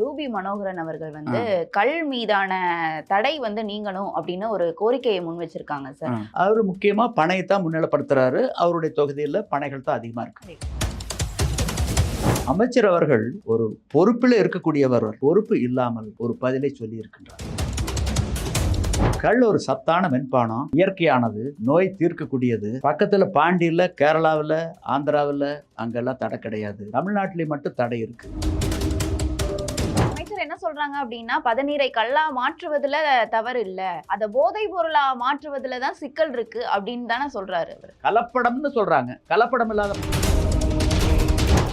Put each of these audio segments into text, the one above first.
Ruby Manoharan அவர்கள் வந்து கள் மீதான தடை வந்து நீங்கணும் அப்படின்னு ஒரு கோரிக்கையை முன் வச்சிருக்காங்க சார். அவர் முக்கியமா பனையத்தான் முன்னிலைப்படுத்துறாரு. அவருடைய தொகுதியில் பனைகள் தான் அதிகமா இருக்கு. அமைச்சர் அவர்கள் ஒரு பொறுப்பில் இருக்கக்கூடியவர். பொறுப்பு இல்லாமல் ஒரு பதிலை சொல்லி இருக்கின்றார் கள் ஒரு சத்தான மென்பானம். இயற்கையானது. நோய் தீர்க்கக்கூடியது. பக்கத்துல பாண்டியில கேரளாவில் ஆந்திராவில் அங்கெல்லாம் தடை கிடையாது. தமிழ்நாட்டிலே மட்டும் தடை இருக்கு. அமைச்சர் என்ன சொல்றாங்க அப்படின்னா பதநீரை கல்லா மாற்றுவதுல தவறு இல்ல. அத போதை பொருளா மாற்றுவதுல தான் சிக்கல் இருக்கு அப்படின்னு தானே சொல்றாரு அவர். கலப்படம்னு சொல்றாங்க. கலப்படம் இல்லாத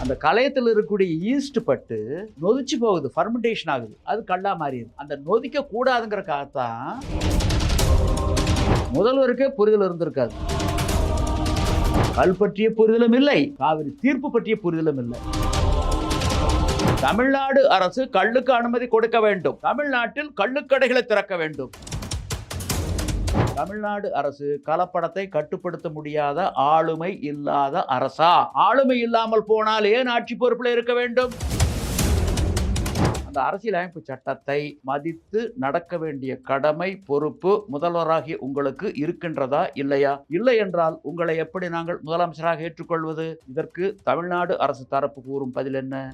அந்த கலையத்தில் இருக்கக்கூடிய ஈஸ்ட் பட்டு நொதிச்சு போகுது ஃபர்மெண்டேஷன் ஆகுது. அது கல்லா மாறிடுது. அந்த நொதிக்க கூடாதுங்கிறக்காகத்தான் முதல்வருக்கே புரிதல் இருந்திருக்காது. கல் பற்றிய புரிதலும் இல்லை. காவிரி தீர்ப்பு பற்றிய புரிதலும் இல்லை. தமிழ்நாடு அரசு கள்ளுக்கு அனுமதி கொடுக்க வேண்டும். தமிழ்நாட்டில் கள்ளுக்கடைகளை திறக்க வேண்டும். தமிழ்நாடு அரசு கலப்படத்தை கட்டுப்படுத்த முடியாத ஆளுமை இல்லாத அரசா? ஆளுமை இல்லாமல் போனால் ஏன் ஆட்சி பொறுப்பில் இருக்க வேண்டும்? அந்த அரசியலமைப்பு சட்டத்தை மதித்து நடக்க வேண்டிய கடமை பொறுப்பு முதல்வராகிய உங்களுக்கு இருக்கின்றதா இல்லையா? இல்லை என்றால் உங்களை எப்படி நாங்கள் முதலமைச்சராக ஏற்றுக்கொள்வது? இதற்கு தமிழ்நாடு அரசு தரப்பு கூறும் பதில் என்ன?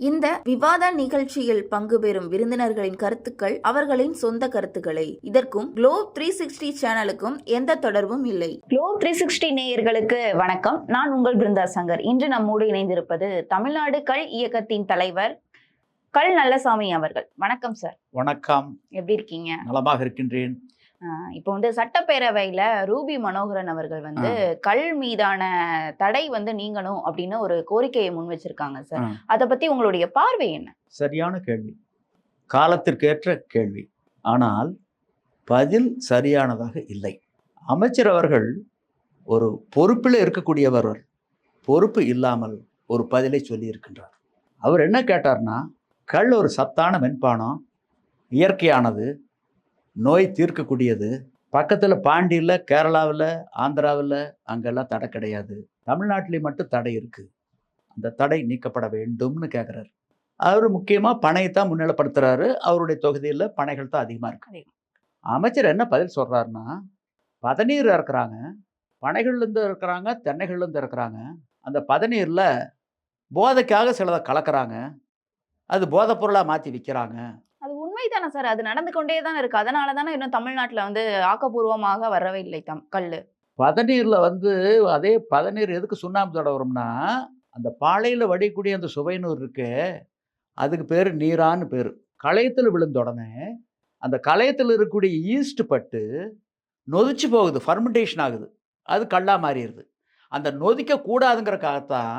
இந்த விவாத நிகழ்ச்சியில் பங்கு பெறும் விருந்தினர்களின் கருத்துக்கள் அவர்களின் சொந்த கருத்துக்களை. இதற்கும் குளோப் த்ரீ சிக்ஸ்டி சேனலுக்கும் எந்த தொடர்பும் இல்லை. குளோப் த்ரீ சிக்ஸ்டி நேயர்களுக்கு வணக்கம். நான் உங்கள் பிருந்தா சங்கர். இன்று நம்மோடு இணைந்திருப்பது தமிழ்நாடு கள் இயக்கத்தின் தலைவர் கல் நல்லசாமி அவர்கள். வணக்கம் சார் வணக்கம். எப்படி இருக்கீங்க? நலமாக இருக்கின்றேன். இப்போ வந்து சட்டப்பேரவையில ரூபி மனோகரன் அவர்கள் வந்து கள் மீதான தடை வந்து நீங்கணும் அப்படின்னு ஒரு கோரிக்கையை முன் வச்சிருக்காங்க சார். அத பத்தி உங்களுடைய பார்வை என்ன? சரியான கேள்வி. காலத்திற்கேற்ற கேள்வி. ஆனால் பதில் சரியானதாக இல்லை. அமைச்சர் அவர்கள் ஒரு பொறுப்பில் இருக்கக்கூடியவர். பொறுப்பு இல்லாமல் ஒரு பதிலை சொல்லி இருக்கின்றார் அவர் என்ன கேட்டார்னா கள் ஒரு சத்தான மென்பானம் இயற்கையானது நோய் தீர்க்கக்கூடியது. பக்கத்தில் பாண்டியில் கேரளாவில் ஆந்திராவில் அங்கெல்லாம் தடை கிடையாது. தமிழ்நாட்டிலே மட்டும் தடை இருக்குது அந்த தடை நீக்கப்பட வேண்டும்னு கேட்குறாரு அவர் முக்கியமாக பனையத்தான் முன்னிலைப்படுத்துறாரு. அவருடைய தொகுதியில் பனைகள் தான் அதிகமாக இருக்கு. அமைச்சர் என்ன பதில் சொல்றாருன்னா பதநீர் இறக்குறாங்க பனைகள்லேருந்து இருக்கிறாங்க தென்னைகள்லேருந்து இருக்கிறாங்க. அந்த பதநீரில் போதைக்காக சிலதை கலக்குறாங்க. அது போதைப் பொருளாக மாற்றி விற்கிறாங்க உண்மை தானே சார்? அது நடந்து கொண்டே தானே இருக்கு. அதனால தானே இன்னும் தமிழ்நாட்டில் வந்து ஆக்கப்பூர்வமாக வரவே இல்லை தம் கல் பதநீரில் வந்து அதே பதநீர் எதுக்கு சுண்ணாம்பு தடவுறோம்னா அந்த பாலையில் வடிக்கூடிய அந்த சுவைநூர் இருக்கு அதுக்கு பேர் நீரான்னு பேர். களையத்தில் விழுந்த உடனே அந்த களையத்தில் இருக்கக்கூடிய ஈஸ்ட் பட்டு நொதிச்சு போகுது ஃபர்மெண்டேஷன் ஆகுது. அது கல்லா மாறிடுது. அந்த நொதிக்க கூடாதுங்கிறக்காகத்தான்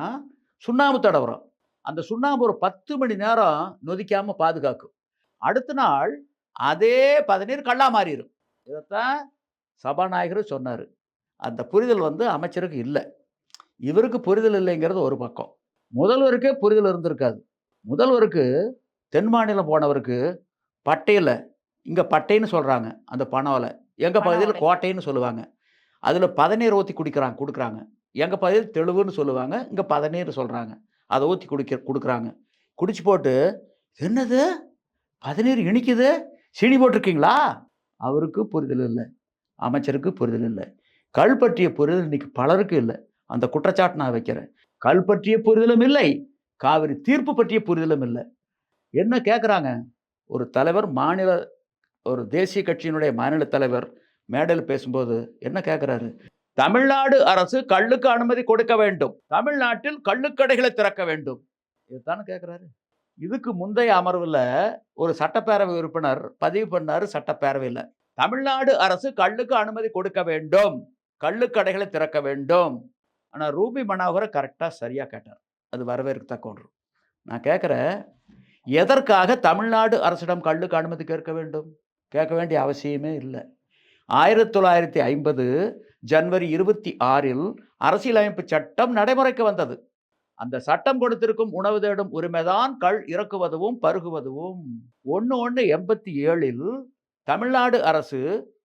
சுண்ணாம்பு தடவுறோம் அந்த சுண்ணாம்பு ஒரு பத்து மணி நேரம் நொதிக்காமல் பாதுகாக்கும். அடுத்த நாள் அதே பதநீர் கல்லா மாறிடும் இதைத்தான் சபாநாயகர் சொன்னார். அந்த புரிதல் வந்து அமைச்சருக்கு இல்லை. இவருக்கு புரிதல் இல்லைங்கிறது ஒரு பக்கம். முதல்வருக்கே புரிதல் இருந்திருக்காது. முதல்வருக்கு தென் மாநிலம் போனவருக்கு பட்டையில் இங்கே பட்டைன்னு சொல்கிறாங்க அந்த பனவலை. எங்கள் பகுதியில். கோட்டைன்னு சொல்லுவாங்க. அதில் பதநீர் ஊற்றி குடிக்கிறாங்க கொடுக்குறாங்க. எங்கள் பகுதியில் தெளிவுன்னு சொல்லுவாங்க இங்கே பதநீர் சொல்கிறாங்க அதை ஊற்றி குடிக்க கொடுக்குறாங்க. குடிச்சு போட்டு என்னது? பதநீர் இனிக்குது. சீனி போட்டிருக்கீங்களா? அவருக்கு புரிதல் இல்லை. அமைச்சருக்கு புரிதல் இல்லை. கல் பற்றிய புரிதல் இன்னைக்கு பலருக்கு இல்லை. அந்த குற்றச்சாட்டு நான் வைக்கிறேன். கல் பற்றிய புரிதலும் இல்லை. காவிரி தீர்ப்பு பற்றிய புரிதலும் இல்லை. என்ன கேட்குறாங்க ஒரு தலைவர் மாநில ஒரு தேசிய கட்சியினுடைய மாநில தலைவர் மேடையில் பேசும்போது என்ன கேட்குறாரு தமிழ்நாடு அரசு கல்லுக்கு அனுமதி கொடுக்க வேண்டும். தமிழ்நாட்டில் கள்ளுக்கடைகளை திறக்க வேண்டும். இதுதானே கேட்குறாரு இதுக்கு முந்தைய அமர்வில் ஒரு சட்டப்பேரவை உறுப்பினர் பதிவு பண்ணார் சட்டப்பேரவையில். தமிழ்நாடு அரசு கல்லுக்கு அனுமதி கொடுக்க வேண்டும். கள்ளுக்கடைகளை திறக்க வேண்டும். ஆனால் ரூபி மனோகரை கரெக்டாக சரியாக கேட்டார். அது வரவேற்கத்தக்க ஒன்று நான் கேட்குறேன் எதற்காக தமிழ்நாடு அரசிடம் கல்லுக்கு அனுமதி கேட்க வேண்டும்? கேட்க வேண்டிய அவசியமே இல்லை. ஆயிரத்தி தொள்ளாயிரத்தி ஐம்பது ஜனவரி இருபத்தி ஆறில் அரசியலமைப்பு சட்டம் நடைமுறைக்கு வந்தது. அந்த சட்டம் கொடுத்திருக்கும் உணவு தேடும் உரிமைதான் கள் இறக்குவதும் பருகுவதும் ஒன்று ஒன்று எண்பத்தி ஏழில் தமிழ்நாடு அரசு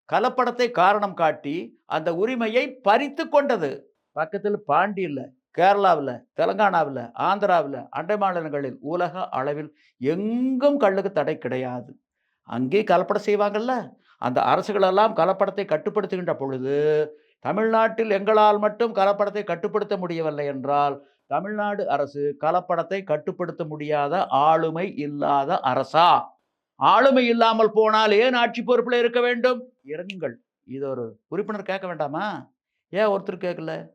கலப்படத்தை காரணம் காட்டி அந்த உரிமையை பறித்து கொண்டது. பக்கத்தில் பாண்டியில் கேரளாவில் தெலங்கானாவில் ஆந்திராவில் அண்டை மாநிலங்களில் உலக அளவில் எங்கும் கல்லுக்கு தடை கிடையாது. அங்கே கலப்படம் செய்வாங்கல்ல? அந்த அரசுகளெல்லாம் கலப்படத்தை கட்டுப்படுத்துகின்ற பொழுது தமிழ்நாட்டில் எங்களால் மட்டும் கலப்படத்தை கட்டுப்படுத்த முடியவில்லை என்றால் தமிழ்நாடு அரசு கலப்படத்தை கட்டுப்படுத்த முடியாத ஆளுமை இல்லாத அரசா? ஆளுமை இல்லாமல் போனால் ஏன் ஆட்சி பொறுப்பில் இருக்க வேண்டும்? இறங்குங்கள். இது ஒரு உறுப்பினர் கேட்க வேண்டாமா? ஏன் ஒருத்தர் கேட்கல?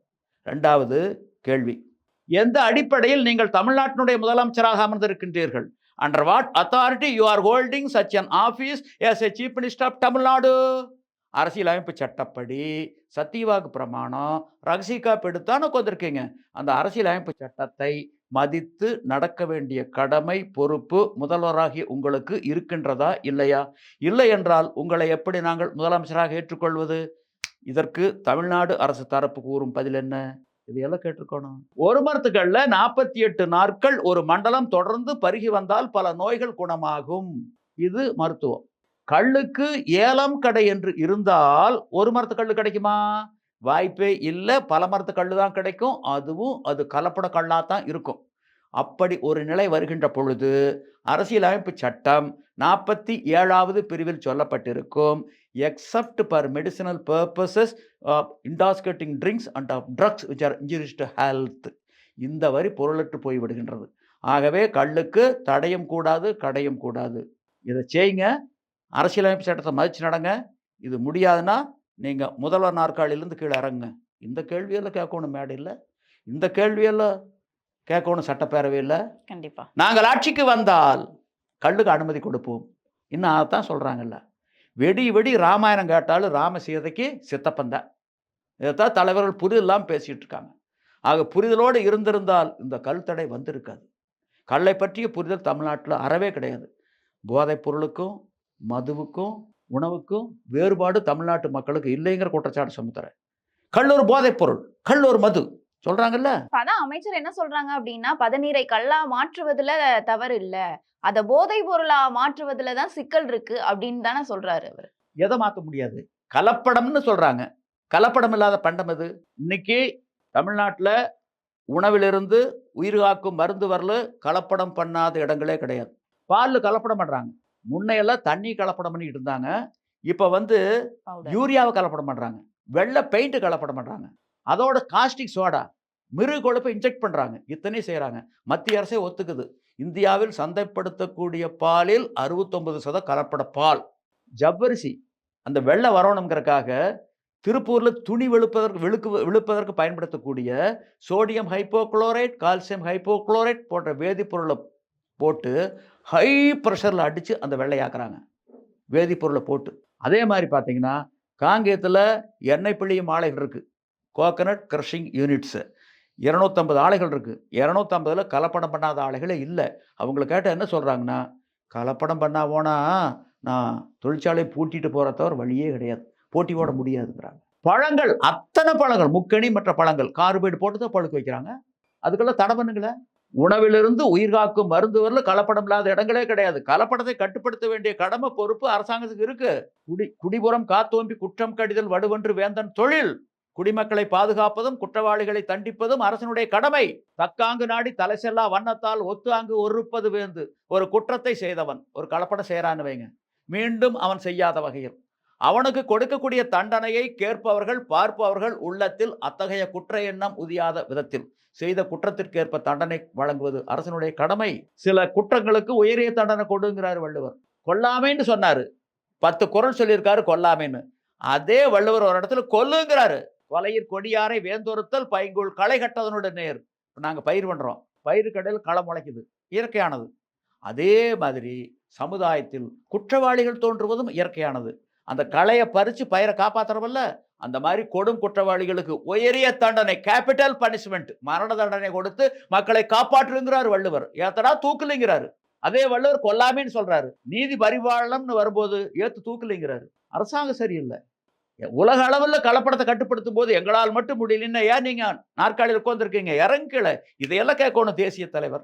ரெண்டாவது கேள்வி. எந்த அடிப்படையில் நீங்கள் தமிழ்நாட்டினுடைய முதலமைச்சராக அமர்ந்திருக்கின்றீர்கள்? Under what authority you are holding such an office as a chief minister of Tamil Nadu. அரசியலமைப்பு சட்டப்படி சத்தியவாக்கு பிரமாணம் ரகசியக்காப்பு எடுத்தானே உட்காந்துருக்கீங்க அந்த அரசியலமைப்பு சட்டத்தை மதித்து நடக்க வேண்டிய கடமை பொறுப்பு முதல்வராகிய உங்களுக்கு இருக்கின்றதா இல்லையா? இல்லை என்றால் உங்களை எப்படி நாங்கள் முதலமைச்சராக ஏற்றுக்கொள்வது? இதற்கு தமிழ்நாடு அரசு தரப்பு கூறும் பதில் என்ன? இதையெல்லாம் கேட்டிருக்கணும். ஒரு மரத்துக்கள்ல நாற்பத்தி எட்டு நாட்கள் ஒரு மண்டலம் தொடர்ந்து பருகி வந்தால் பல நோய்கள் குணமாகும். இது மருத்துவம். கல்லுக்கு ஏலம் கடை என்று இருந்தால் ஒரு மரத்து கல் கிடைக்குமா? வாய்ப்பே இல்லை. பல மரத்து கல் தான் கிடைக்கும். அதுவும் அது கலப்பட கல்லாக தான் இருக்கும். அப்படி ஒரு நிலை வருகின்ற பொழுது அரசியலமைப்பு சட்டம் நாற்பத்தி ஏழாவது பிரிவில் சொல்லப்பட்டிருக்கும். Except for medicinal purposes of drinks and of drugs which are injurious to health இந்த வரி பொருளற்று போய்விடுகின்றது ஆகவே கல்லுக்கு தடையும் கூடாது கடையும் கூடாது. இதை செய்யுங்க அரசியலமைப்பு சட்டத்தை மதிச்சு நடங்க. இது முடியாதுன்னா நீங்கள் முதல்வர் நாற்காலியிலேருந்து கீழே இறங்குங்க. இந்த கேள்வியெல்லாம் கேட்கணும் மேடையில் இந்த கேள்வியெல்லாம் கேட்கணும் சட்டப்பேரவையில் கண்டிப்பா. நாங்கள் ஆட்சிக்கு வந்தால் கள்ளுக்கு அனுமதி கொடுப்போம். இன்னும் அதைத்தான் சொல்கிறாங்கல்ல வெடி வெடி ராமாயணம் கேட்டாலும் ராம சீதைக்கு சித்தப்பந்தான் இதைத்தான் தலைவர்கள் புரிதலாம் பேசிகிட்டு இருக்காங்க. ஆக புரிதலோடு இருந்திருந்தால் இந்த கல் தடை வந்திருக்காது. கல்லை பற்றிய புரிதல் தமிழ்நாட்டில் அறவே கிடையாது. போதைப் பொருளுக்கும் மதுவுக்கும் உணவுக்கும் வேறுபாடு தமிழ்நாட்டு மக்களுக்கு இல்லைங்கிற குற்றச்சாட்டு சுமத்துறேன் கல் ஒரு போதைப் பொருள் கல் ஒரு மது சொல்கிறாங்கல்ல அதான் அமைச்சர் என்ன சொல்றாங்க அப்படின்னா பதநீரை கல்லா மாற்றுவதுல தவறு இல்ல. அத போதை பொருளா மாற்றுவதுல தான் சிக்கல் இருக்கு அப்படின்னு தானே சொல்றாரு அவர். எதை மாற்ற முடியாது? கலப்படம்னு சொல்கிறாங்க கலப்படம் இல்லாத பண்டம் எது? இன்னைக்கு தமிழ்நாட்டில் உணவிலிருந்து உயிர் காக்கும் மருந்து வரல கலப்படம் பண்ணாத இடங்களே கிடையாது. பாலில் கலப்படம் பண்ணுறாங்க முன்னையெல்லாம் தண்ணி கலப்படம் பண்ணிட்டு இருந்தாங்க. இப்போ வந்து. யூரியாவை கலப்படம் பண்ணுறாங்க வெள்ளை பெயிண்ட் கலப்படம் பண்ணுறாங்க அதோட காஸ்டிக் சோடா மிருக கொழுப்பை இன்ஜெக்ட் பண்ணுறாங்க இத்தனையும் செய்கிறாங்க மத்திய அரசே ஒத்துக்குது. இந்தியாவில் சந்தைப்படுத்தக்கூடிய பாலில் அறுபத்தொன்பது சத கலப்பட பால். ஜவ்வரிசி அந்த வெள்ளை வரணுங்கிறக்காக திருப்பூரில் துணி வெளுப்பதற்கு வெளுக்கு விழுப்பதற்கு பயன்படுத்தக்கூடிய சோடியம் ஹைப்போக்ளோரைட் கால்சியம் ஹைப்போக்ளோரைட் போன்ற வேதிப்பொருளை போட்டு ஹை ப்ரெஷரில் அடித்து அந்த வெள்ளையாக்குறாங்க. வேதிப்பொருளை போட்டு. அதே மாதிரி பார்த்தீங்கன்னா காங்கேயத்தில் எண்ணெய் பிழியும் ஆலைகள் இருக்குது கோகனட் க்ரஷிங் யூனிட்ஸு இரநூத்தம்பது ஆலைகள் இருக்குது இரநூத்தம்பதில் கலப்படம் பண்ணாத ஆலைகளே இல்லை. அவங்கள கேட்டால் என்ன சொல்கிறாங்கன்னா கலப்படம் பண்ணா போனால் நான் தொழிற்சாலை பூட்டிட்டு போகிற தவிர வழியே கிடையாது. போட்டி போட முடியாதுங்கிறாங்க. பழங்கள் அத்தனை பழங்கள் முக்கணி மற்ற பழங்கள் கார்பைடு போட்டு தான் பழுக்க வைக்கிறாங்க. அதுக்கெல்லாம் தடை பண்ணுங்களேன். உணவிலிருந்து உயிர் காக்கும் மருந்து வரல கலப்படம் இல்லாத இடங்களே கிடையாது. கலப்படத்தை கட்டுப்படுத்த வேண்டிய கடமை பொறுப்பு அரசாங்கத்துக்கு இருக்கு. குடி குடிபுறம் காத்தோம்பி குற்றம் கடிதல் வடுவென்று வேந்தன் தொழில். குடிமக்களை பாதுகாப்பதும் குற்றவாளிகளை தண்டிப்பதும் அரசனுடைய கடமை. தக்காங்கு நாடி தலை செல்லா வண்ணத்தால் ஒத்தாங்கு ஒருப்பது வேந்து. ஒரு குற்றத்தை செய்தவன் ஒரு கலப்படம் செய்கிறான்னு வைங்க. மீண்டும் அவன் செய்யாத வகையில். அவனுக்கு கொடுக்கக்கூடிய தண்டனையை கேட்பவர்கள் பார்ப்பவர்கள் உள்ளத்தில் அத்தகைய குற்ற எண்ணம் உதியாத விதத்தில். செய்த குற்றத்திற்கேற்ப தண்டனை வழங்குவது அரசனுடைய கடமை. சில குற்றங்களுக்கு உயரிய தண்டனை கொடுங்கிறார் வள்ளுவர். கொல்லாமைன்னு சொன்னாரு. பத்து குரல் சொல்லியிருக்காரு கொல்லாமைன்னு. அதே வள்ளுவர் ஒரு இடத்துல கொல்லுங்கிறாரு. கொலையிற் கொடியாரை வேந்தொருத்தல் பைங்குள் களை கட்டதனுடைய நேர். நாங்கள் பயிர் பண்ணுறோம் பயிர் கடையில் களை முளைக்குது. இயற்கையானது. அதே மாதிரி சமுதாயத்தில் குற்றவாளிகள் தோன்றுவதும் இயற்கையானது. அந்த களையை பறித்து பயிரை காப்பாற்றுறவல்ல அந்த மாதிரி கொடும் குற்றவாளிகளுக்கு உயரிய தண்டனை கேபிட்டல் பனிஷ்மெண்ட் மரண தண்டனை கொடுத்து மக்களை காப்பாற்றுங்கிறார் வள்ளுவர். ஏத்தடா தூக்கலைங்கிறாரு. அதே வள்ளுவர் கொல்லாமேன்னு சொல்றாரு. நீதி பரிபாலனம்னு வரும்போது ஏத்து தூக்கலைங்கிறாரு. அரசாங்கம் சரியில்லை. உலக அளவில் கலப்படத்தை கட்டுப்படுத்தும் போது எங்களால் மட்டும் முடியலன்னா ஏன் நீங்க நாற்காலியில் உட்காந்துருக்கீங்க இறங்கல இதையெல்லாம் கேட்கணும் தேசிய தலைவர்.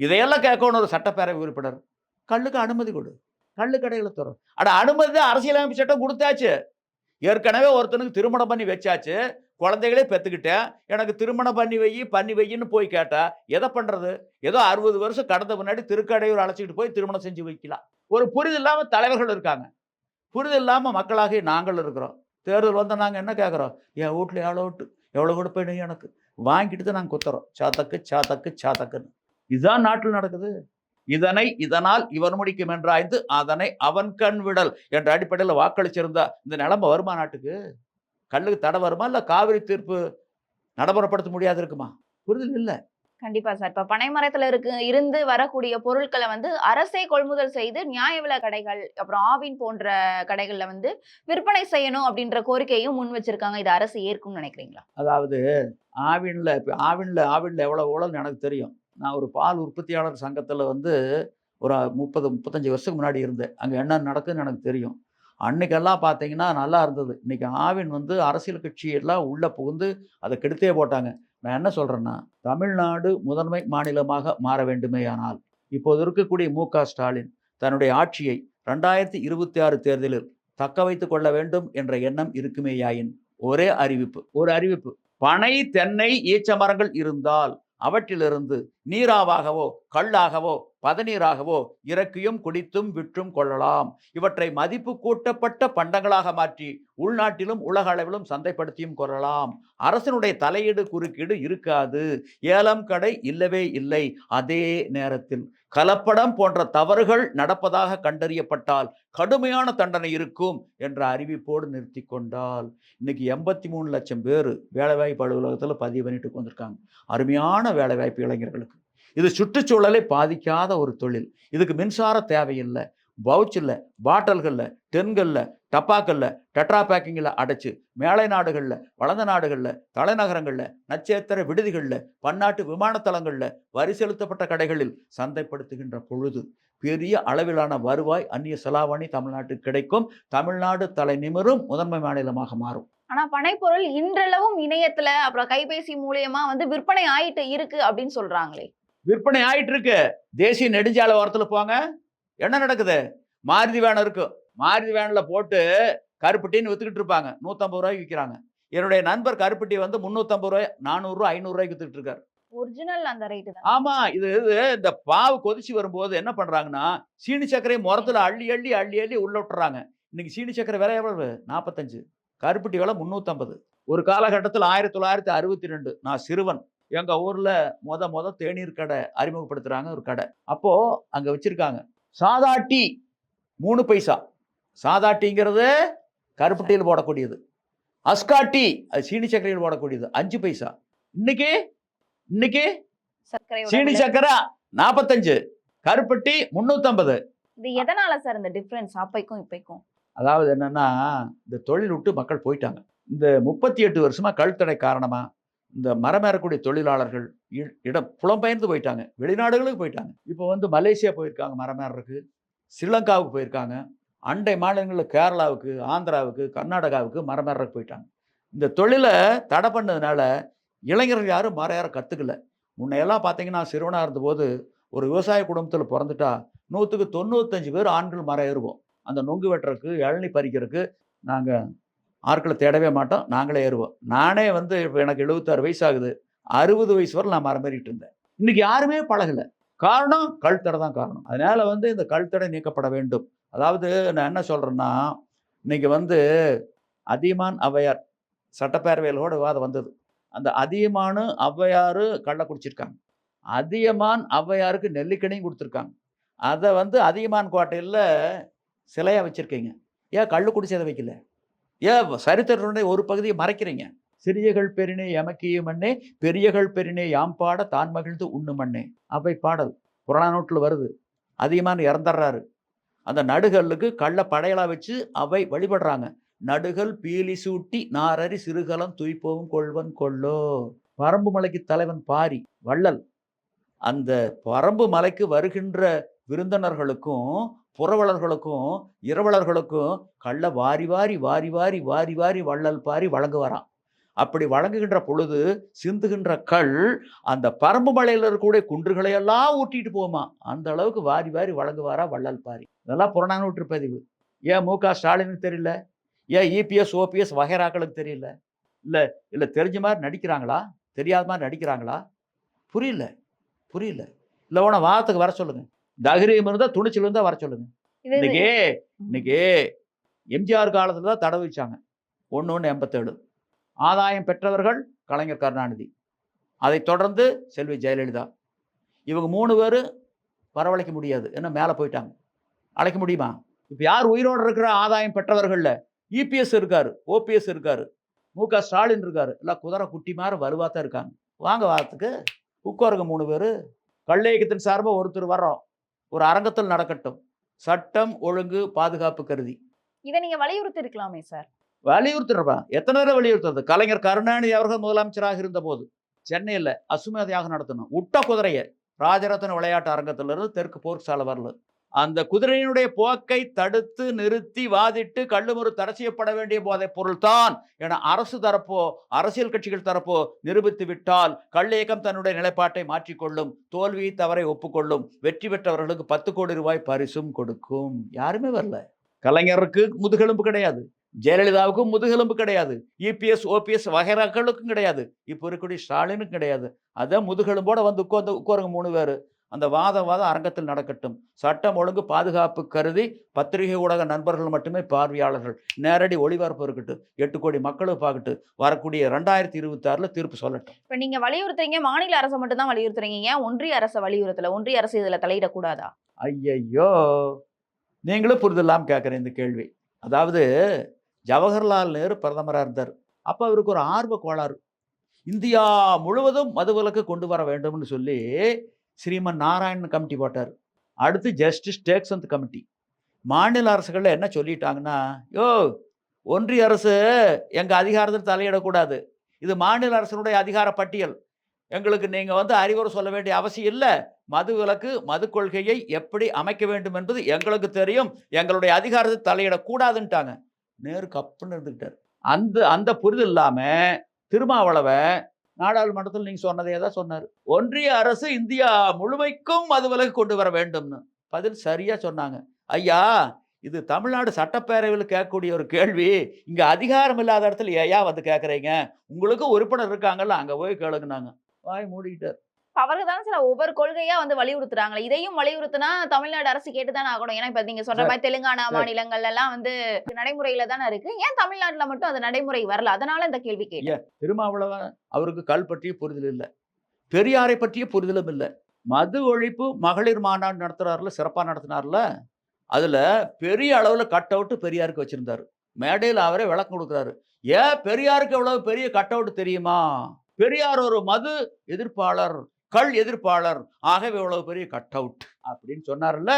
இதையெல்லாம் கேட்கணும் ஒரு சட்டப்பேரவை உறுப்பினர். கல்லுக்கு அனுமதி கொடு. கள்ளு கடைகளை தரும். அட அனுமதி தான் அரசியலமைப்பு சட்டம் கொடுத்தாச்சு. ஏற்கனவே ஒருத்தனுக்கு திருமணம் பண்ணி வச்சாச்சு. குழந்தைகளே பெற்றுக்கிட்டேன் எனக்கு திருமணம் பண்ணி வை பண்ணி வையின்னு போய் கேட்டா எதை பண்ணுறது ஏதோ அறுபது வருஷம் கடந்த முன்னாடி திருக்கடையூர் அழைச்சிக்கிட்டு போய் திருமணம் செஞ்சு வைக்கலாம். ஒரு புரிதல் இல்லாமல் தலைவர்கள் இருக்காங்க. புரிதல் இல்லாமல் மக்களாகி நாங்கள் இருக்கிறோம். தேர்தல் வந்தால் நாங்கள் என்ன கேட்குறோம் என் வீட்டில் எவ்வளோ விட்டு எவ்வளோ கொடுப்பேன் எனக்கு? வாங்கிட்டு தான் நாங்கள் குத்துறோம். சாத்தக்கு சாத்தக்கு சாத்தக்குன்னு. இதுதான் நாட்டில் நடக்குது. இதனை இதனால் இவன் முடிக்கும் என்றாய்ந்து அதனை அவன் கண் விடல் என்ற அடிப்படையில் வாக்களிச்சிருந்தா இந்த நிலைமை வருமா நாட்டுக்கு? கல்லுக்கு தடை வருமா? இல்லை காவிரி தீர்ப்பு நடைமுறைப்படுத்த முடியாது இருக்குமா? புரிதல் இல்லை. கண்டிப்பா சார். இப்ப பனைமரத்துல இருக்கு இருந்து வரக்கூடிய பொருட்களை வந்து அரசே கொள்முதல் செய்து நியாய விலை கடைகள் அப்புறம் ஆவின் போன்ற கடைகள்ல வந்து விற்பனை செய்யணும் அப்படின்ற கோரிக்கையும் முன் வச்சிருக்காங்க. இது அரசு ஏற்கும்னு நினைக்கிறீங்களா? அதாவது ஆவினில் இப்போ ஆவினில் ஆவினில் எவ்வளோ ஊழல்னு எனக்கு தெரியும். நான் ஒரு பால் உற்பத்தியாளர் சங்கத்தில் வந்து ஒரு முப்பது முப்பத்தஞ்சு வருஷத்துக்கு முன்னாடி இருந்தேன். அங்கே என்ன நடக்குதுன்னு எனக்கு தெரியும். அன்னைக்கெல்லாம் பார்த்தீங்கன்னா நல்லா இருந்தது. இன்னைக்கு ஆவின் வந்து அரசியல் கட்சியெல்லாம் உள்ளே புகுந்து அதை கெடுத்தே போட்டாங்க. நான் என்ன சொல்கிறேன்னா தமிழ்நாடு முதன்மை மாநிலமாக மாற வேண்டுமேயானால் இப்போது இருக்கக்கூடிய மு ஸ்டாலின் தன்னுடைய ஆட்சியை ரெண்டாயிரத்தி இருபத்தி ஆறு தேர்தலில் தக்க வைத்து கொள்ள வேண்டும் என்ற எண்ணம் இருக்குமேயாயின் ஒரே அறிவிப்பு. ஒரு அறிவிப்பு. பனை தென்னை ஈச்ச மரங்கள் இருந்தால் அவற்றிலிருந்து நீராவாகவோ கல்லாகவோ பதநீராகவோ இறக்கியும் குடித்தும் விற்றும் கொள்ளலாம். இவற்றை மதிப்பு கூட்டப்பட்ட பண்டங்களாக மாற்றி உள்நாட்டிலும் உலக அளவிலும் சந்தைப்படுத்தியும் கொள்ளலாம். அரசனுடைய தலையீடு குறுக்கீடு இருக்காது. ஏலம் கடை இல்லவே இல்லை. அதே நேரத்தில் கலப்படம் போன்ற தவறுகள் நடப்பதாக கண்டறியப்பட்டால் கடுமையான தண்டனை இருக்கும் என்ற அறிவிப்போடு நிறுத்தி கொண்டால். இன்னைக்கு எண்பத்தி மூணு லட்சம் பேர் வேலைவாய்ப்பு அலுவலகத்தில் பதிவு பண்ணிட்டு வந்திருக்காங்க அருமையான வேலைவாய்ப்பு இளைஞர்களுக்கு. இது சுற்றுச்சூழலை பாதிக்காத ஒரு தொழில். இதுக்கு மின்சார தேவையில்லை. பவுச்சில் பாட்டல்களில் டென்களில் டப்பாக்களில் டெட்ரா பேக்கிங்கில் அடைச்சு மேலை நாடுகளில் வளர்ந்த நாடுகளில் தலைநகரங்களில் நட்சத்திர விடுதிகளில் பன்னாட்டு விமானத்தளங்களில் வரி செலுத்தப்பட்ட கடைகளில் சந்தைப்படுத்துகின்ற பொழுது பெரிய அளவிலான வருவாய் அந்நிய செலாவணி தமிழ்நாட்டுக்கு கிடைக்கும். தமிழ்நாடு தலை நிமிரும் முதன்மை மாநிலமாக மாறும். ஆனா பனைப்பொருள் இன்றளவும் இணையத்துல அப்புறம் கைபேசி மூலியமா வந்து விற்பனை ஆயிட்டு இருக்கு அப்படின்னு சொல்றாங்களே. விற்பனை ஆயிட்டு இருக்கு தேசிய நெடுஞ்சாலை ஓரத்தில் போங்க. என்ன நடக்குது? மாருதி வேன் இருக்கும் மாருதி வேனில் போட்டு கருப்பட்டின்னு வித்துக்கிட்டு இருப்பாங்க. நூற்றம்பது ரூபாய்க்கு விற்கிறாங்க என்னுடைய நண்பர் கருப்பட்டி வந்து முந்நூற்றம்பது ரூபாய் நானூறுரூவா ஐநூறுரூவாய்க்கு வித்துக்கிட்டு இருக்காரு. ஒரிஜினல் அந்த ரேட்டு ஆமா இது இது இந்த பாவு கொதிச்சு வரும்போது என்ன பண்றாங்கன்னா சீனி சர்க்கரையை முரத்துல அள்ளி அள்ளி அள்ளி அள்ளி உள்ள விட்டுறாங்க. இன்னைக்கு சீனி சர்க்கரை விலை எவ்வளவு? நாற்பத்தஞ்சு கருப்பட்டி விலை முந்நூற்றம்பது ஒரு காலகட்டத்தில் ஆயிரத்தி தொள்ளாயிரத்தி அறுபத்தி ரெண்டு. நான் சிறுவன். எங்க ஊர்ல மொத மொத தேநீர் கடை அறிமுகப்படுத்துறாங்க ஒரு கடை. அப்போ அங்க வச்சிருக்காங்க. சாதா டீ மூணு பைசா. சாதா டீங்கிறது கருப்பட்டியில் போடக்கூடியது. அஸ்கா டீ அது சீனி சர்க்கரையில் போடக்கூடியது. அஞ்சு பைசா. இன்னைக்கு இன்னைக்கு சீனி விலை. சக்கரை நாற்பத்தஞ்சு கருப்பட்டி முந்நூற்றம்பது இது எதனால சார் இந்த டிஃபரன்ஸ் அப்பைக்கும் இப்பைக்கும்? அதாவது என்னன்னா இந்த தொழில் விட்டு மக்கள் போயிட்டாங்க. இந்த முப்பத்தி எட்டு வருஷமா கழுத்தடை காரணமா இந்த மரமேறக்கூடிய தொழிலாளர்கள் இ- இடம் புலம்பெயர்ந்து போயிட்டாங்க. வெளிநாடுகளுக்கு போயிட்டாங்க. இப்போ வந்து மலேசியா போயிருக்காங்க மரமேறருக்கு ஸ்ரீலங்காவுக்கு போயிருக்காங்க. அண்டை மாநிலங்களில் கேரளாவுக்கு ஆந்திராவுக்கு கர்நாடகாவுக்கு மரமேறக்கு போயிட்டாங்க. இந்த தொழிலை தடை பண்ணதுனால இளைஞர்கள் யாரும் மரம் ஏற கற்றுக்கல முன்னையெல்லாம் பார்த்தீங்கன்னா சிறுவனாக இருந்தபோது ஒரு விவசாய குடும்பத்தில் பிறந்துட்டா நூற்றுக்கு தொண்ணூத்தஞ்சு பேர் ஆண்கள் மரம் ஏறுவோம் அந்த நொங்கு வெட்டுறதுக்கு இளநி பறிக்கிறதுக்கு நாங்கள் ஆட்களை தேடவே மாட்டோம் நாங்களே ஏறுவோம். நானே வந்து இப்போ எனக்கு எழுபத்தாறு வயசு ஆகுது. அறுபது வயசு வரை நான் மரமேறிட்டு இருந்தேன். இன்னைக்கு யாருமே பழகலை. காரணம் கழுத்தடை தான் காரணம். அதனால் வந்து இந்த கழுத்தடை நீக்கப்பட வேண்டும். அதாவது நான் என்ன சொல்கிறேன்னா இன்னைக்கு வந்து அதியமான் ஔவையார் சட்டப்பேரவையிலோட விவாதம் வந்தது. அந்த அதியமானு ஔவையார் கள்ள குடிச்சிருக்காங்க. அதியமான் ஔவையாருக்கு நெல்லிக்கனியும் கொடுத்துருக்காங்க. அதை வந்து அதியமான் கோட்டையில் சிலையாக வச்சுருக்கீங்க. ஏன் கள்ளு குடிச்சதை வைக்கல? ஏன் சரித்திரனுடைய ஒரு பகுதியை மறைக்கிறீங்க. சிறியகள் பெரினே எமக்கிய மண்ணே பெரியகள் பெரினே யாம்பாட தான் மகிழ்ந்து உண்ணு மண்ணே. அவை பாடல். புறநானூற்றில் வருது. அதிகமான இறந்துடுறாரு. அந்த நடுகல்லுக்கு கள்ள படையலா வச்சு அவை வழிபடுறாங்க. நடுகள் பீலி சூட்டி நாரரி சிறுகலம் துய்ப்போவும் கொள்வன் கொள்ளோ பரம்பு மலைக்கு தலைவன் பாரி வள்ளல். அந்த பரம்பு மலைக்கு வருகின்ற விருந்தினர்களுக்கும் புறவலர்களுக்கும் இரவலர்களுக்கும் கள்ள வாரி வாரி வாரி வாரி வாரி வாரி வள்ளல் பாரி வழங்குவாராம். அப்படி வழங்குகின்ற பொழுது சிந்துகின்ற கல் அந்த பரம்பு மலையில் இருக்கக்கூடிய குன்றுகளை எல்லாம் ஊட்டிட்டு போமா அந்த அளவுக்கு வாரி வாரி வழங்குவாரா வள்ளல் பாரி. இதெல்லாம் புறநானூற்று பதிவு. ஏன் மு க. ஸ்டாலினுக்கு தெரியல? ஏன் இபிஎஸ் ஓபிஎஸ் வகைராக்களுக்கு தெரியல? இல்லை இல்லை தெரிஞ்ச மாதிரி நடிக்கிறாங்களா? தெரியாத மாதிரி நடிக்கிறாங்களா? புரியல புரியல. இல்லை உன வாரத்துக்கு வர சொல்லுங்கள் தைரியம் இருந்தால் துணிச்சல் இருந்தால் வர சொல்லுங்க. இன்னைக்கு இன்னைக்கு எம்ஜிஆர் காலத்தில் தான் தடை வச்சாங்க ஒன்று ஒன்று எண்பத்தேழு. ஆதாயம் பெற்றவர்கள் கலைஞர் கருணாநிதி. அதைத் தொடர்ந்து செல்வி ஜெயலலிதா. இவங்க மூணு பேர் வரவழைக்க முடியாது. என்ன மேலே போயிட்டாங்க. அழைக்க முடியுமா? இப்போ யார் உயிரோடு இருக்கிற ஆதாயம் பெற்றவர்களில்? இபிஎஸ் இருக்காரு ஓபிஎஸ் இருக்காரு மு க ஸ்டாலின் இருக்காரு. எல்லாம் குதிரை குட்டி மாதிரி வலுவாக தான் இருக்காங்க. வாங்க வாரத்துக்கு உட்காருங்க மூணு பேர். கல்லையக்கத்தின் சார்பாக ஒருத்தர் வர்றோம். ஒரு அரங்கத்தில் நடக்கட்டும். சட்டம் ஒழுங்கு பாதுகாப்பு கருதி. இதை நீங்க வலியுறுத்தி இருக்கலாமே சார். வலியுறுத்துறப்பா எத்தனை தடவை வலியுறுத்துறது? கலைஞர் கருணாநிதி அவர்கள் முதலமைச்சராக இருந்த போது சென்னையில் அசுமதியாக நடத்தணும் விட்ட குதிரையை ராஜரத்ன விளையாட்டு அரங்கத்திலிருந்து தெற்கு போர்க் சாலை வரல. அந்த குதிரையினுடைய போக்கை தடுத்து நிறுத்தி வாதிட்டு கள்ளுமுறு தடை செய்யப்பட வேண்டிய போதைப் பொருள்தான் என அரசு தரப்போ அரசியல் கட்சிகள் தரப்போ நிரூபித்து விட்டால் கள்ளியக்கம் தன்னுடைய நிலைப்பாட்டை மாற்றிக்கொள்ளும் தோல்வியை தவறை ஒப்புக்கொள்ளும் வெற்றி பெற்றவர்களுக்கு பத்து கோடி ரூபாய் பரிசும் கொடுக்கும். யாருமே வரல. கலைஞருக்கு முதுகெலும்பு கிடையாது. ஜெயலலிதாவுக்கும் முதுகெலும்பு கிடையாது. இபிஎஸ் ஓபிஎஸ் வகைராக்களுக்கும் கிடையாது. இப்போ இருக்கக்கூடிய ஸ்டாலினுக்கும் கிடையாது. அதான் முதுகெலும்போட வந்து உட்காந்து உட்காருங்க மூணு பேர். அந்த வாதம் வாதம் அரங்கத்தில் நடக்கட்டும். சட்டம் ஒழுங்கு பாதுகாப்பு கருதி பத்திரிகை ஊடக நண்பர்கள் மட்டுமே பார்வையாளர்கள். நேரடி ஒளிபரப்பு இருக்கட்டும். எட்டு கோடி மக்களும் பார்க்கட்டு வரக்கூடிய ரெண்டாயிரத்தி இருபத்தாறில் தீர்ப்பு சொல்லட்டும். இப்ப நீங்க வலியுறுத்துறீங்க. மாநில அரசை மட்டும் தான் வலியுறுத்துறீங்க ஒன்றிய அரசை வலியுறுத்தல? ஒன்றிய அரசு இதுல தலையிடக்கூடாதா? ஐயையோ! நீங்களும் புரிதலாம் கேட்குறேன் இந்த கேள்வி. அதாவது ஜவஹர்லால் நேரு பிரதமராக இருந்தார். அப்போ அவருக்கு ஒரு ஆர்வ கோளாறு. இந்தியா முழுவதும் மதுவிலக்கு கொண்டு வர வேண்டும்னு சொல்லி ஸ்ரீமன் நாராயணன் கமிட்டி போட்டார். அடுத்து ஜஸ்டிஸ் டேக்ஸந்த் கமிட்டி மாநில அரசுகளில் என்ன சொல்லிட்டாங்கன்னா யோ ஒன்றிய அரசு எங்கள் அதிகாரத்தில் தலையிடக்கூடாது. இது மாநில அரசனுடைய அதிகார பட்டியல். எங்களுக்கு நீங்கள் வந்து அறிவுரை சொல்ல வேண்டிய அவசியம் இல்லை. மது விலக்கு மது கொள்கையை எப்படி அமைக்க வேண்டும் என்பது எங்களுக்கு தெரியும். எங்களுடைய அதிகாரத்தை தலையிடக்கூடாதுன்ட்டாங்க. நேரு கப்புன்னு இருந்துக்கிட்டார் அந்த அந்த புரிதல் இல்லாமல் திருமாவளவன் நாடாளுமன்றத்தில் நீங்கள் சொன்னதே தான் சொன்னார். ஒன்றிய அரசு இந்தியா முழுமைக்கும் மது விலகு கொண்டு வர வேண்டும்னு. பதில் சரியாக சொன்னாங்க. ஐயா இது தமிழ்நாடு சட்டப்பேரவையில் கேட்கக்கூடிய ஒரு கேள்வி. இங்கே அதிகாரம் இல்லாத இடத்துல ஏயா வந்து கேட்குறீங்க? உங்களுக்கும் உறுப்பினர் இருக்காங்கல்ல அங்கே போய் கேளுங்கனாங்க வாய் மூடிக்கிட்டார் அவர்கள் தான் சார் ஒவ்வொரு கொள்கையா வந்து வலியுறுத்துறாங்களே. இதையும் வலியுறுத்தினா தமிழ்நாடு அரசு கேட்டுதானே ஆகணும். ஏன்னா இப்ப நீங்க சொல்ற மாதிரி தெலுங்கானா. மாநிலங்கள்ல எல்லாம் வந்து நடைமுறையில தானே இருக்கு. ஏன் தமிழ்நாட்டுல மட்டும் அது நடைமுறை வரல? அதனால இந்த கேள்வி கேட்டேன். திருமாவளவன் அவருக்கு கல் பற்றிய புரிதல் இல்லை. பெரியாரை பற்றிய புரிதலும் இல்லை. மது ஒழிப்பு மகளிர் மாநாடு நடத்துறாருல சிறப்பாக நடத்தினார்ல அதில் பெரிய அளவில் கட் அவுட்டு பெரியாருக்கு வச்சுருந்தாரு. மேடையில் அவரே விளக்கம் கொடுக்குறாரு. ஏன் பெரியாருக்கு எவ்வளவு பெரிய கட் அவுட் தெரியுமா? பெரியார் ஒரு மது எதிர்ப்பாளர். கள் எதிர்ப்பாளர். ஆகவே இவ்வளவு பெரிய கட் அவுட் அப்படின்னு சொன்னார்ல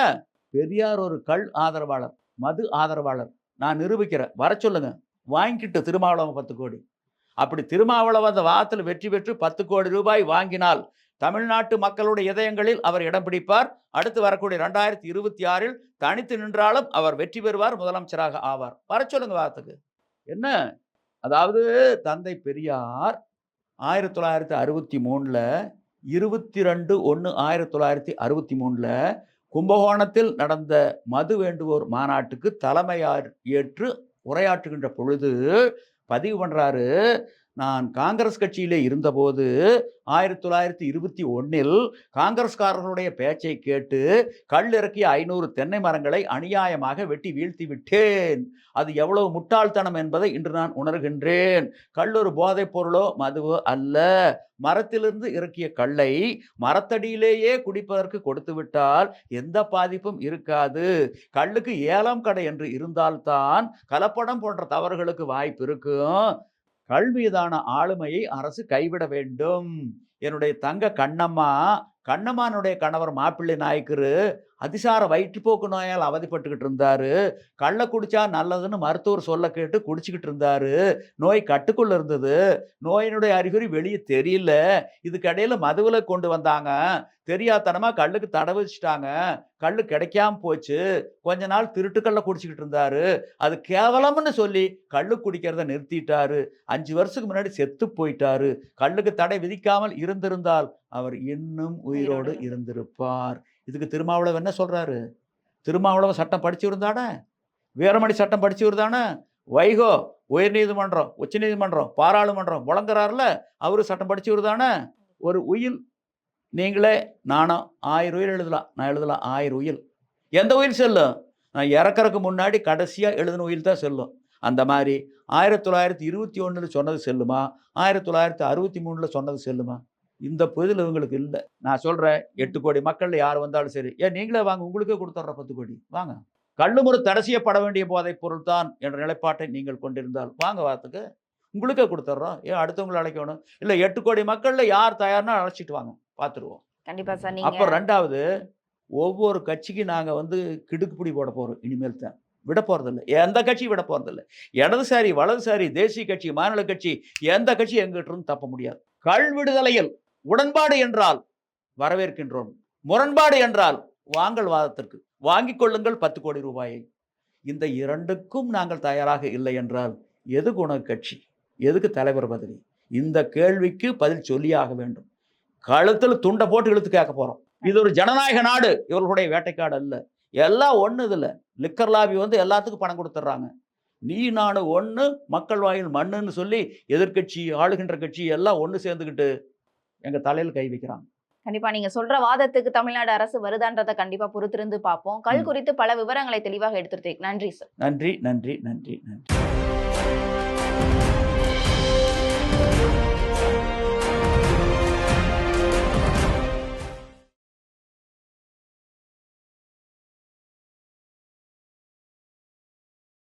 பெரியார் ஒரு கள் ஆதரவாளர் மது ஆதரவாளர். நான் நிரூபிக்கிறேன் வர சொல்லுங்க. வாங்கிக்கிட்டு திருமாவளவன் பத்து கோடி. அப்படி திருமாவளவன் அந்த வாதத்தில் வெற்றி பெற்று பத்து கோடி ரூபாய் வாங்கினால் தமிழ்நாட்டு மக்களுடைய இதயங்களில் அவர் இடம் பிடிப்பார். அடுத்து வரக்கூடிய ரெண்டாயிரத்தி இருபத்தி ஆறில் தனித்து நின்றாலும் அவர் வெற்றி பெறுவார் முதலமைச்சராக ஆவார். வர சொல்லுங்க வாரத்துக்கு. என்ன? அதாவது தந்தை பெரியார் ஆயிரத்தி தொள்ளாயிரத்தி அறுபத்தி மூணில் இருபத்தி ரெண்டு ஒன்று ஆயிரத்தி தொள்ளாயிரத்தி அறுபத்தி மூணில் கும்பகோணத்தில் நடந்த மது வேண்டுவோர் மாநாட்டுக்கு தலைமையார் ஏற்று உரையாற்றுகின்ற பொழுது பதிவு பண்ணுறாரு நான் காங்கிரஸ் கட்சியிலே இருந்தபோது ஆயிரத்தி தொள்ளாயிரத்தி இருபத்தி ஒன்றில் காங்கிரஸ்காரர்களுடைய பேச்சை கேட்டு கல் இறக்கிய ஐநூறு தென்னை மரங்களை அநியாயமாக வெட்டி வீழ்த்தி விட்டேன். அது எவ்வளவு முட்டாள்தனம் என்பதை இன்று நான் உணர்கின்றேன். கல் ஒரு போதைப் பொருளோ மதுவோ அல்ல. மரத்திலிருந்து இறக்கிய கல்லை மரத்தடியிலேயே குடிப்பதற்கு கொடுத்து விட்டால் எந்த பாதிப்பும் இருக்காது. கல்லுக்கு ஏலம் கடை என்று இருந்தால்தான் கலப்படம் போன்ற தவறுகளுக்கு வாய்ப்பு இருக்கும். கல் மீதான ஆளுமையை அரசு கைவிட வேண்டும். என்னுடைய தங்க கண்ணம்மா கண்ணம்மானுடைய கணவர் மாப்பிள்ளை நாயக்கரு அதிசார வயிற்றுப்போக்கு நோயால் அவதிப்பட்டுக்கிட்டு இருந்தாரு. கள்ள குடிச்சா நல்லதுன்னு மருத்துவர் சொல்ல கேட்டு குடிச்சிக்கிட்டு இருந்தாரு. நோய் கட்டுக்குள்ள இருந்தது. நோயினுடைய அறிகுறி வெளியே தெரியல. இதுக்கு இடையில மதுவில் கொண்டு வந்தாங்க. தெரியாதனமா கல்லுக்கு தடை வச்சுட்டாங்க. கல்லு கிடைக்காம போச்சு. கொஞ்ச நாள் திருட்டுக்கல்ல குடிச்சிக்கிட்டு இருந்தாரு. அது கேவலம்னு சொல்லி கள்ளு குடிக்கிறத நிறுத்திட்டாரு. அஞ்சு வருஷத்துக்கு முன்னாடி செத்து போயிட்டாரு. கல்லுக்கு தடை விதிக்காமல் இருந்திருந்தால் அவர் இன்னும் உயிரோடு. இருந்திருப்பார். இதுக்கு திருமாவளவன் என்ன சொல்கிறாரு திருமாவளவன் சட்டம் படிச்சுருந்தானே? வீரமணி சட்டம் படிச்சு இருந்தானே வைகோ உயர்நீதிமன்றம் உச்சநீதிமன்றம் பாராளுமன்றம் முழங்குறாருல அவரு சட்டம் படிச்சவர் தானே ஒரு உயில். நீங்களே நானும் ஆயிரம் உயில் எழுதலாம். நான் எழுதலாம் ஆயிரம் உயில். எந்த உயில் செல்லும்? நான் இறக்கறதுக்கு முன்னாடி கடைசியாக எழுதின உயில் தான் செல்லும். அந்த மாதிரி ஆயிரத்தி தொள்ளாயிரத்தி இருபத்தி ஒன்றில் சொன்னது செல்லுமா? ஆயிரத்தி தொள்ளாயிரத்தி அறுபத்தி மூணில் சொன்னது செல்லுமா? இந்த புதில் இவங்களுக்கு இல்லை. நான் சொல்கிறேன் எட்டு கோடி மக்கள் யார் வந்தாலும் சரி ஏன் நீங்களே வாங்க உங்களுக்கே கொடுத்துட்ற பத்து கோடி. வாங்க. கள்ளுமுறை தடை செய்யப்பட வேண்டிய போதைப் பொருள் தான் என்ற நிலைப்பாட்டை நீங்கள் கொண்டிருந்தால் வாங்க வார்த்தைக்கு உங்களுக்கே கொடுத்துட்றோம். ஏன் அடுத்தவங்களை அழைக்கணும்? இல்லை எட்டு கோடி மக்களில் யார் தயார்னா அழைச்சிட்டு வாங்க பார்த்துருவோம் கண்டிப்பா சார் அப்போ ரெண்டாவது ஒவ்வொரு கட்சிக்கு நாங்கள் வந்து கிடுக்குப்பிடி போட போகிறோம் இனிமேல் தான். விட போகிறதில்ல எந்த கட்சியும் விட போகிறதில்ல இடதுசாரி வலதுசாரி தேசிய கட்சி மாநில கட்சி எந்த கட்சி எங்கிட்ட இருந்து தப்ப முடியாது. கள் விடுதலையில் உடன்பாடு என்றால் வரவேற்கின்றோம். முரண்பாடு என்றால் வாங்கல் வாதத்திற்கு. வாங்கிக் கொள்ளுங்கள் பத்து கோடி ரூபாயை. இந்த இரண்டுக்கும் நாங்கள் தயாராக இல்லை என்றால் எதுக்கு உனக்கு கட்சி எதுக்கு தலைவர் பதவி? இந்த கேள்விக்கு பதில் சொல்லியாக வேண்டும். கழுத்தில் துண்டை போட்டு இழுத்து கேட்க போறோம். இது ஒரு ஜனநாயக நாடு. இவர்களுடைய வேட்டைக்காடு அல்ல. எல்லாம் ஒன்று இதில். லிக்கர் லாபி வந்து எல்லாத்துக்கும் பணம் கொடுத்துட்றாங்க. நீ நானு ஒன்று மக்கள் வாயில் மண்ணுன்னு சொல்லி எதிர்க்கட்சி ஆளுகின்ற கட்சி எல்லாம் ஒன்று சேர்ந்துக்கிட்டு எங்க தலையில் கை வைக்கிறாங்க. கண்டிப்பா நீங்க சொல்ற வாதத்துக்கு தமிழ்நாடு அரசு வருதான்றதை கண்டிப்பா பொறுத்திருந்து பார்ப்போம். கல். குறித்து பல விவரங்களை தெளிவாக எடுத்துருத்தீங்க நன்றி சார். நன்றி நன்றி நன்றி நன்றி.